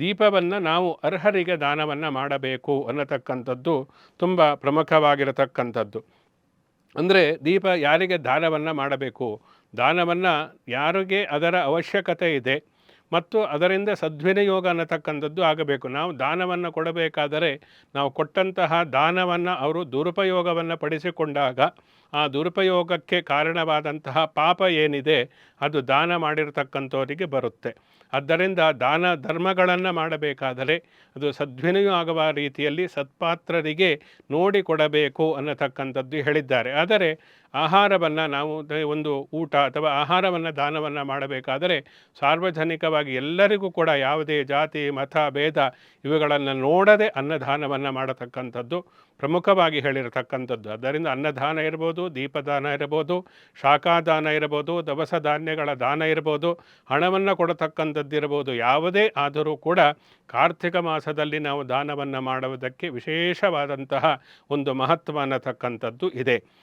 ದೀಪವನ್ನು ನಾವು ಅರ್ಹರಿಗೆ ದಾನವನ್ನು ಮಾಡಬೇಕು ಅನ್ನತಕ್ಕಂಥದ್ದು ತುಂಬ ಪ್ರಮುಖವಾಗಿರತಕ್ಕಂಥದ್ದು. ಅಂದರೆ ದೀಪ ಯಾರಿಗೆ ದಾನವನ್ನು ಮಾಡಬೇಕು? ದಾನವನ್ನು ಯಾರಿಗೆ ಅದರ ಅವಶ್ಯಕತೆ ಇದೆ? ಮತ್ತು ಅದರಿಂದ ಸದ್ವಿನಿಯೋಗ ಅನ್ನತಕ್ಕಂಥದ್ದು ಆಗಬೇಕು. ನಾವು ದಾನವನ್ನು ಕೊಡಬೇಕಾದರೆ ನಾವು ಕೊಟ್ಟಂತಹ ದಾನವನ್ನು ಅವರು ದುರುಪಯೋಗವನ್ನು ಪಡಿಸಿಕೊಂಡಾಗ ಆ ದುರುಪಯೋಗಕ್ಕೆ ಕಾರಣವಾದಂತಹ ಪಾಪ ಏನಿದೆ ಅದು ದಾನ ಮಾಡಿರತಕ್ಕಂಥವರಿಗೆ ಬರುತ್ತೆ. ಆದ್ದರಿಂದ ದಾನ ಧರ್ಮಗಳನ್ನು ಮಾಡಬೇಕಾದರೆ ಅದು ಸದ್ವಿನಿಯೋ ಆಗುವ ರೀತಿಯಲ್ಲಿ ಸತ್ಪಾತ್ರರಿಗೆ ನೋಡಿ ಕೊಡಬೇಕು ಅನ್ನತಕ್ಕಂಥದ್ದು ಹೇಳಿದ್ದಾರೆ. ಆದರೆ ಆಹಾರವನ್ನು ನಾವು ಒಂದು ಊಟ ಅಥವಾ ಆಹಾರವನ್ನು ದಾನವನ್ನು ಮಾಡಬೇಕಾದರೆ ಸಾರ್ವಜನಿಕವಾಗಿ ಎಲ್ಲರಿಗೂ ಕೂಡ ಯಾವುದೇ ಜಾತಿ, ಮತ, ಭೇದ ಇವುಗಳನ್ನು ನೋಡದೆ ಅನ್ನದಾನವನ್ನು ಮಾಡತಕ್ಕಂಥದ್ದು, ಪ್ರಮುಖವಾಗಿ ಹೇಳಿರತಕ್ಕಂಥದ್ದು. ಆದ್ದರಿಂದ ಅನ್ನದಾನ ಇರ್ಬೋದು, ದೀಪದಾನ ಇರ್ಬೋದು, ಶಾಖಾದಾನ ಇರ್ಬೋದು, ದವಸ ಧಾನ್ಯಗಳ ದಾನ ಇರ್ಬೋದು, ಹಣವನ್ನು ಕೊಡತಕ್ಕಂಥದ್ದಿರ್ಬೋದು. ಯಾವುದೇ ಆದರೂ ಕೂಡ ಕಾರ್ತಿಕ ಮಾಸದಲ್ಲಿ ನಾವು ದಾನವನ್ನು ಮಾಡುವುದಕ್ಕೆ ವಿಶೇಷವಾದಂತಹ ಒಂದು ಮಹತ್ವ ಅನ್ನತಕ್ಕಂಥದ್ದು ಇದೆ.